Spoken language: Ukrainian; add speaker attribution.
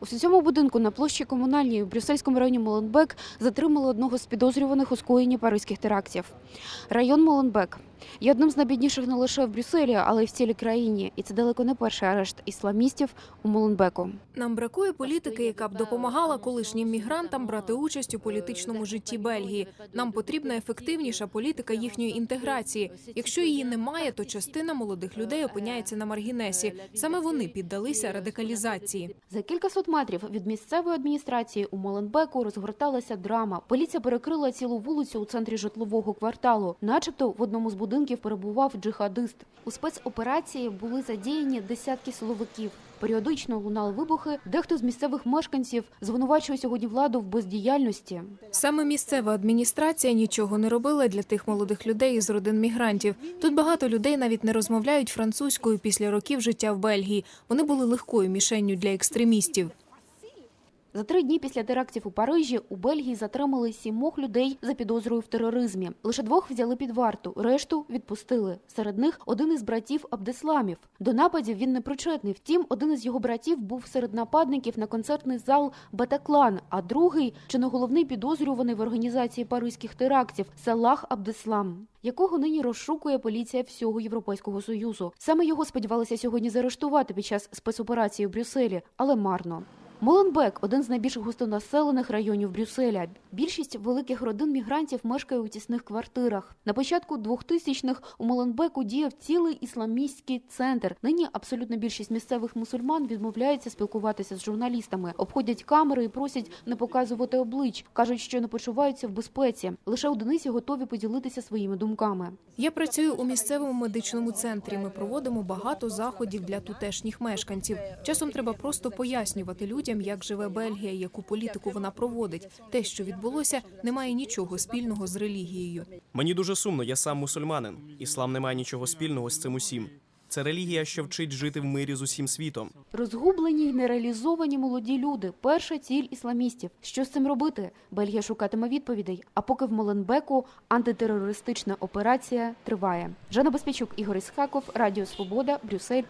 Speaker 1: У цьому будинку на площі комунальній у Брюссельському районі Моленбек затримали одного з підозрюваних у скоєнні паризьких терактів. Район Моленбек є одним з найбідніших не лише в Брюсселі, але й в цілій країні. І це далеко не перший арешт ісламістів у Моленбеку.
Speaker 2: Нам бракує політики, яка б допомагала колишнім мігрантам брати участь у політичному житті Бельгії. Нам потрібна ефективніша політика їхньої інтеграції. Якщо її немає, то частина молодих людей опиняється на маргінесі. Саме вони піддалися радикалізації.
Speaker 1: За кількасот метрів від місцевої адміністрації у Моленбеку розгорталася драма. Поліція перекрила цілу вулицю у центрі житлового кварталу. Начебто в одному з будинків перебував джихадист. У спецоперації були задіяні десятки силовиків. Періодично лунали вибухи. Дехто з місцевих мешканців звинувачує сьогодні владу в бездіяльності.
Speaker 2: Саме місцева адміністрація нічого не робила для тих молодих людей із родин мігрантів. Тут багато людей навіть не розмовляють французькою після років життя в Бельгії. Вони були легкою мішенню для екстремістів.
Speaker 1: За три дні після терактів у Парижі у Бельгії затримали сімох людей за підозрою в тероризмі. Лише двох взяли під варту, решту відпустили. Серед них один із братів Абдесламів. До нападів він не причетний. Втім, один із його братів був серед нападників на концертний зал Батаклан, а другий чи не головний підозрюваний в організації паризьких терактів Салах Абдеслам. Якого нині розшукує поліція всього Європейського союзу? Саме його сподівалися сьогодні заарештувати під час спецоперації у Брюсселі, але марно. Моленбек один з найбільш густонаселених районів Брюсселя. Більшість великих родин мігрантів мешкає у тісних квартирах. На початку 2000-х у Моленбеку діяв цілий ісламістський центр. Нині абсолютна більшість місцевих мусульман відмовляється спілкуватися з журналістами, обходять камери і просять не показувати облич. кажуть, що не почуваються в безпеці. Лише одиниці готові поділитися своїми думками.
Speaker 2: Я працюю у місцевому медичному центрі. Ми проводимо багато заходів для тутешніх мешканців. Часом треба просто пояснювати людям, як живе Бельгія, яку політику вона проводить. Те, що відбулося, не має нічого спільного з релігією.
Speaker 3: Мені дуже сумно, я сам мусульманин. Іслам не має нічого спільного з цим усім. Це релігія, що вчить жити в мирі з усім світом.
Speaker 1: Розгублені й нереалізовані молоді люди перша ціль ісламістів. Що з цим робити? Бельгія шукатиме відповідей. А поки в Моленбеку антитерористична операція триває. Жанна Безпечук, Ігор Ісхаков, Радіо Свобода, Брюссель.